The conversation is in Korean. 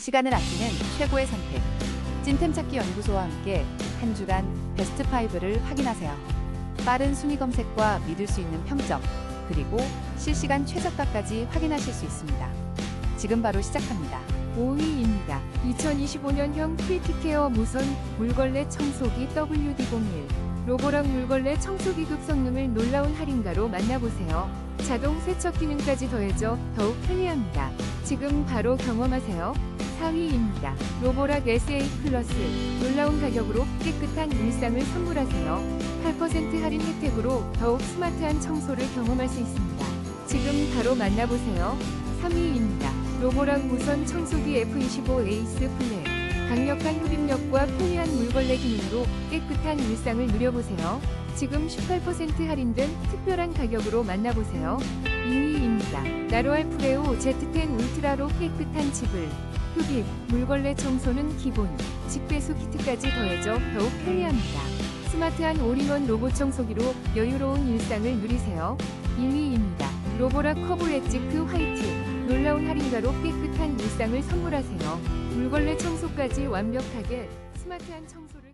시간을 아끼는 최고의 선택. 찐템 찾기 연구소와 함께 한 주간 베스트 5를 확인하세요. 빠른 순위 검색과 믿을 수 있는 평점, 그리고 실시간 최저가까지 확인하실 수 있습니다. 지금 바로 시작합니다. 5위입니다. 2025년형 크리티케어 무선 물걸레 청소기 WD01 로보락 물걸레 청소기 급 성능을 놀라운 할인가로 만나보세요. 자동 세척 기능까지 더해져 더욱 편리합니다. 지금 바로 경험하세요. 4위입니다. 로보락 SA 플러스 놀라운 가격으로 깨끗한 일상을 선물하세요. 8% 할인 혜택으로 더욱 스마트한 청소를 경험할 수 있습니다. 지금 바로 만나보세요. 3위입니다. 로보락 무선 청소기 F25 에이스 플랫. 강력한 흡입력과 편리한 물걸레 기능으로 깨끗한 일상을 누려보세요. 지금 18% 할인된 특별한 가격으로 만나보세요. 2위입니다. 나로알 프레오 Z10 울트라로 깨끗한 집을. 흡입, 물걸레 청소는 기본, 직배수 키트까지 더해져 더욱 편리합니다. 스마트한 올인원 로봇 청소기로 여유로운 일상을 누리세요. 1위입니다. 로보락 커브 엣지크 화이트. 놀라운 할인가로 깨끗한 일상을 선물하세요. 물걸레 청소까지 완벽하게 스마트한 청소를